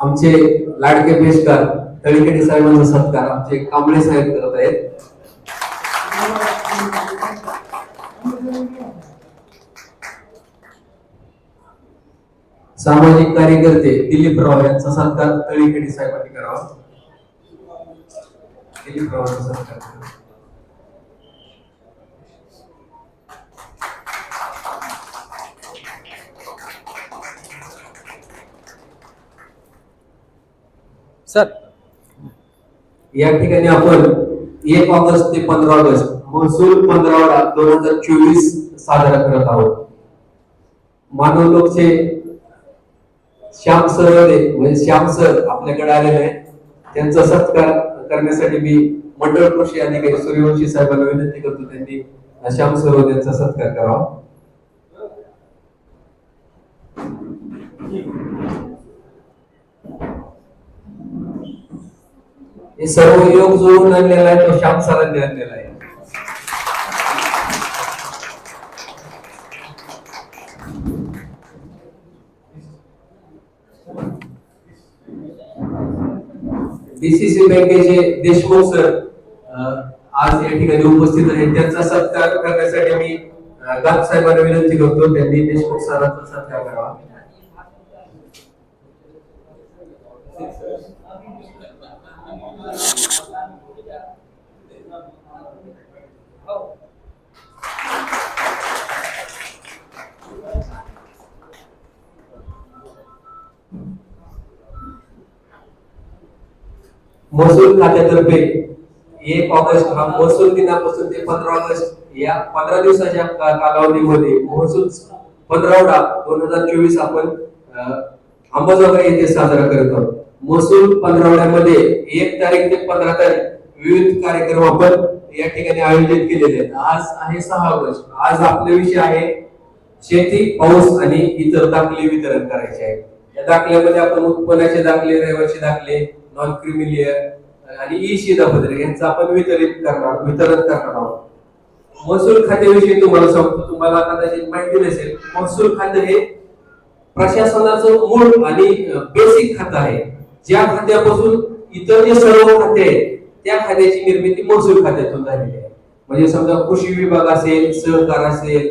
आमचे लाडके पेशकार तळीखेडे साहेबांचा सत्कार आमचे कांबळे साहेब करत आहेत. सामाजिक कार्यकर्ते दिलीप राव यांचा सत्कार तळीखेडे साहेबांनी करावा. दिलीप रावांचा सत्कार सर. या ठिकाणी आपण एक ऑगस्ट ते पंधरा ऑगस्ट महसूल पंधरावडा दोन हजार चोवीस साजरा करत आहोत. मानव लोकचे श्याम सर होते, म्हणजे श्याम सर आपल्याकडे आलेले आहेत. त्यांचा सत्कार करण्यासाठी मी मंडळ कृषी अधिकारी सूर्यवंशी साहेबांना विनंती करतो त्यांनी श्याम सर त्यांचा यांचा सत्कार करावा. हे सर्व योग जुळून आणलेला आहे तो श्याम सरांनी आणलेला आहे. डीसीसी बँकेचे देशमुख सर आज या ठिकाणी उपस्थित आहेत. त्यांचा सत्कार करण्यासाठी मी अं, साहेबांना विनंती करतो. त्यांनी देशमुख सरांचा सत्कार करावा. महसूल खात्यातर्फे एक ऑगस्ट हा महसूल दिनापासून ते पंधरा ऑगस्ट या पंधरा दिवसाच्या कालावधीमध्ये महसूल पंधरावडा दोन हजार चोवीस आपण अंबाजोगाई येथे साजरा करत आहोत. महसूल पंधरावड्यामध्ये एक तारीख ते पंधरा तारीख विविध कार्यक्रम आपण या ठिकाणी आयोजित केलेले आहेत. आज आहे सहा ऑगस्ट आज आपला विषय आहे शेती पाऊस आणि इतर दाखले वितरण करायचे आहे या दाखल्यामध्ये आपण उत्पन्नाचे दाखले रहिवासी दाखले नॉन क्रिमिलियर आणि ई शिधापत्रे यांचं आपण वितरित करणार वितरण करणार आहोत. महसूल खात्याविषयी तुम्हाला सांगतो. तुम्हाला कदाचित माहिती नसेल. महसूल खाते हे प्रशासनाचं मूळ आणि बेसिक खातं आहे. ज्या खात्यापासून इतर जे सर्व खाते आहेत त्या खात्याची निर्मिती महसूल खात्यातून झालेली आहे. म्हणजे समजा कृषी विभाग असेल सहकार असेल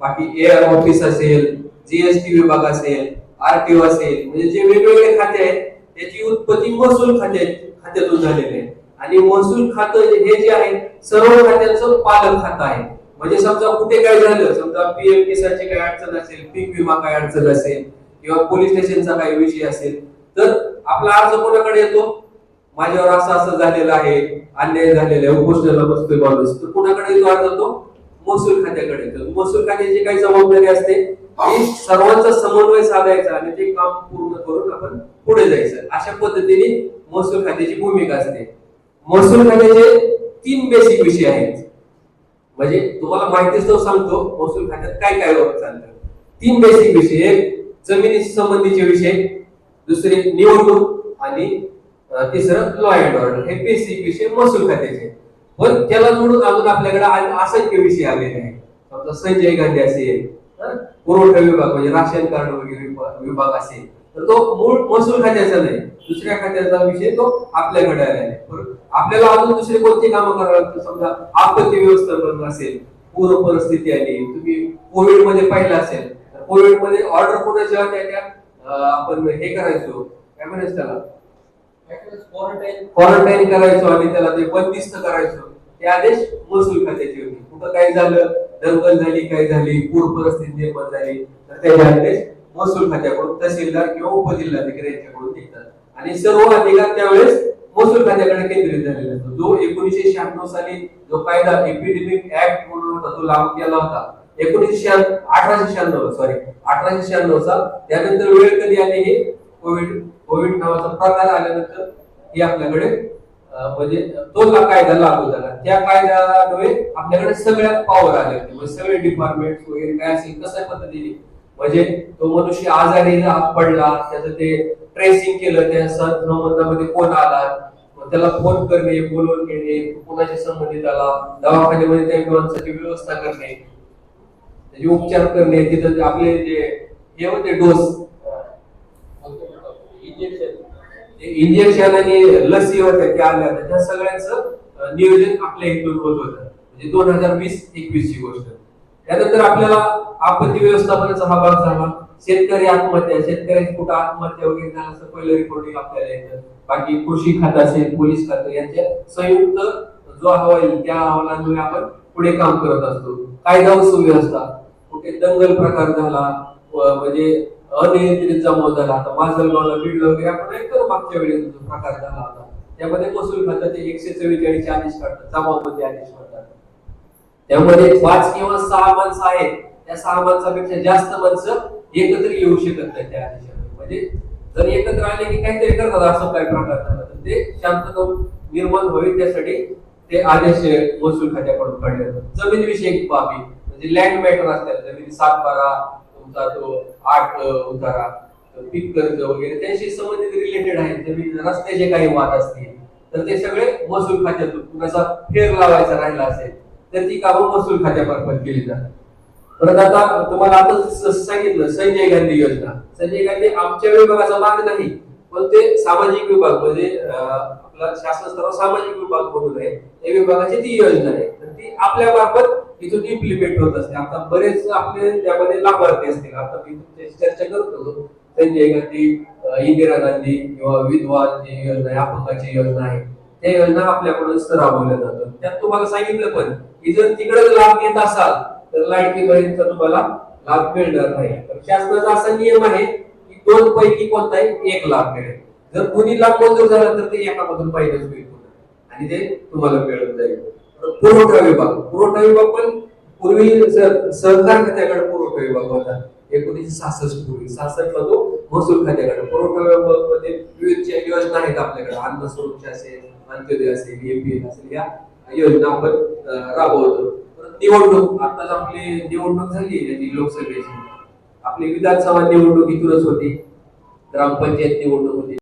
बाकी एअर ऑफिस असेल जीएसटी विभाग असेल आरटीओ असेल म्हणजे जे वेगवेगळे खाते आहेत त्याची उत्पत्ती महसूल खात्या खात्यातून झालेली आहे. आणि महसूल खातं हे जे आहे सर्व खात्यांचं पालन खातं आहे. म्हणजे समजा कुठे काय झालं समजा पीएम किसानची काय अडचण असेल पीक विमा काय अडचण असेल किंवा पोलीस स्टेशनचा काही विषय असेल तर आपला अर्ज कोणाकडे येतो? माझ्यावर असं असं झालेलं आहे अन्याय झालेला आहे उपोषणाला बसतोय माणूस. तर कुणाकडे येतो अर्ज तो? महसूल खात्याकडे येतो. महसूल खात्याची काही जबाबदारी असते. की सर्वांचा समन्वय साधायचा आणि ते काम पूर्ण करून आपण पुढे जायचं. अशा पद्धतीने महसूल खात्याची भूमिका असते. महसूल खात्याचे तीन बेसिक विषय आहेत. म्हणजे तुम्हाला माहितीच तो सांगतो महसूल खात्यात काय काय चालतं तीन बेसिक विषय एक जमिनीशी संबंधीचे विषय दुसरे निवडणूक आणि तिसरं लॉ अँड ऑर्डर हे बेसिक विषय महसूल खात्याचे पण त्याला जोडून अजून आपल्याकडे आ- असंख्य विषय आलेले आहेत. समजा संजय गांधी असेल पुरवठा विभाग म्हणजे राशन कार्ड वगैरे विभाग असेल तर तो मूळ महसूल खात्याचा नाही. दुसऱ्या खात्याचा विषय तो आपल्याकडे आलेला आहे आपल्याला अजून दुसरे कोणते कामं करावं लागतं समजा आपत्ती व्यवस्थापन असेल पूर परिस्थिती आली तुम्ही कोविडमध्ये पाहिलं असेल तर कोविडमध्ये ऑर्डर कोणाच्या त्या? आपण हे करायचो. काय म्हणायचं त्याला? क्वारंटाईन करायचो आणि त्याला ते बंदिस्त करायचो. ते आदेश महसूल खात्याचे होते. कुठं काय झालं? दंगल झाली काय झाली पूर परिस्थिती निर्माण झाली तर त्याचे आदेश महसूल खात्याकडून तहसीलदार किंवा उपजिल्हाधिकारी यांच्याकडून देतात आणि सर्व अधिकार त्यावेळेस महसूल खात्याकडे केंद्रित झालेला असतो जो एकोणीसशे शहाण्णव साली जो कायदा एपिडेमिक ऍक्ट म्हणून होता तो लागू केला होता. एकोणीसशे अठराशे शहाण्णव सॉरी अठराशे शहाण्णव चा त्यानंतर वेळ कधी आली हे कोविड कोविड नावाचा प्रकार आल्यानंतर हे आपल्याकडे म्हणजे तो कायदा लागू झाला त्या कायद्यामुळे आपल्याकडे सगळ्या पॉवर आले होते म्हणजे सगळे डिपार्टमेंट वगैरे काय असेल कशा पद्धतीने? म्हणजे तो मनुष्य आजारी पडला त्याचं ते ट्रेसिंग केलं त्या संबंधामध्ये कोण आला मग त्याला फोन करणे बोलवून घेणे कोणाशी संबंधित आला दवाखान्यामध्ये त्या माणसाची व्यवस्था करणे त्याचे उपचार करणे तिथं आपले जे हे होते डोस इंजेक्शन आणि लसी होत्या त्या आल्या होत्या. त्या सगळ्यांचं नियोजन आपल्या इथून होत होतं. म्हणजे दोन हजार वीस एकवीस ची गोष्ट. त्यानंतर आपल्याला आपत्ती व्यवस्थापनाचा हा भाग झाला. शेतकरी आत्महत्या शेतकऱ्याची कुठं आत्महत्या वगैरे झालं असं पहिलं रिपोर्टिंग आपल्याला येतं. बाकी कृषी खातं असेल पोलीस खातं यांच्या संयुक्त जो अहवाल येईल, त्या अहवालांमुळे आपण पुढे काम करत असतो. कायदा सुव्यवस्था. कुठे दंगल प्रकार झाला म्हणजे अनियंत्रित जमा झाला. आता माजलगावला बीड वगैरे आपण ऐकतो मागच्या वेळेस प्रकार झाला होता. त्यामध्ये महसूल खात्याचे एकशे चव्वेचाळीस आदेश काढतात. जमावबंदी आदेश काढतात. त्यामध्ये पाच किंवा सहा माणसं आहेत. त्या सहा माणसापेक्षा जास्त माणसं एकत्र येऊ शकत नाही त्या आदेशामध्ये. म्हणजे जर एकत्र आले की काहीतरी करतात असं काही प्रकार झाला तर ते शांतता निर्माण होईल. त्यासाठी ते आदेश महसूल खात्याकडून काढले जातात. जमीन विषयक बाबी म्हणजे लँड मॅटर असतात. जमीन सात बारा तुमचा तो आठ उतारा पीक कर्ज वगैरे त्याशी संबंधित रिलेटेड आहेत. जमीन रस्त्याचे काही वाद असतील तर ते सगळे महसूल खात्यातून. कुणाचा फेर लावायचा राहिला असेल तर ती कामं महसूल खात्यामार्फत केली जातात. परत आता तुम्हाला आता सांगितलं संजय गांधी योजना. संजय गांधी आमच्या विभागाचा भाग नाही पण ते सामाजिक विभाग म्हणजे आपला शासन स्तरावर सामाजिक विभाग म्हणून आहे. त्या विभागाची ती योजना आहे. तर ती आपल्या मार्फत इथून इम्प्लिमेंट होत असते. आता बरेच आपले त्यामध्ये लाभार्थी असतील आता मी तुमच्याशी चर्चा करत. होतो संजय गांधी इंदिरा गांधी किंवा विधवा जी योजना आहे अपंगाची योजना आहे. त्या योजना आपल्याकडून राबवल्या जातात. त्यात तुम्हाला सांगितलं पण की जर तिकडे लाभ घेत असाल तर लाडकी बहिणीचा तुम्हाला लाभ मिळणार नाही. तर शासनाचा असा नियम आहे की दोन पैकी कोणताही एक लाभ मिळेल. जर कोणी लाभ मंजूर झाला तर ते एकामधून पहिलेच होईल आणि ते तुम्हाला मिळून जाईल. पुरवठा विभाग. पुरवठा विभाग पण पूर्वी सहकार खात्याकडे पुरवठा विभाग होता. एकोणीसशे सहासष्ट पूर्वी. सहासष्टला तो महसूल खात्याकडे. पुरवठा विभागामध्ये विविध योजना आहेत आपल्याकडे. अन्न सुरक्षा असेल अंत्योदय असेल एपीएल असेल या योजना आपण राबवतो. निवडणूक. आताच आपली निवडणूक झाली त्याची लोकसभेची. आपली विधानसभा निवडणूक इथूनच होती. ग्रामपंचायत निवडणूक होती.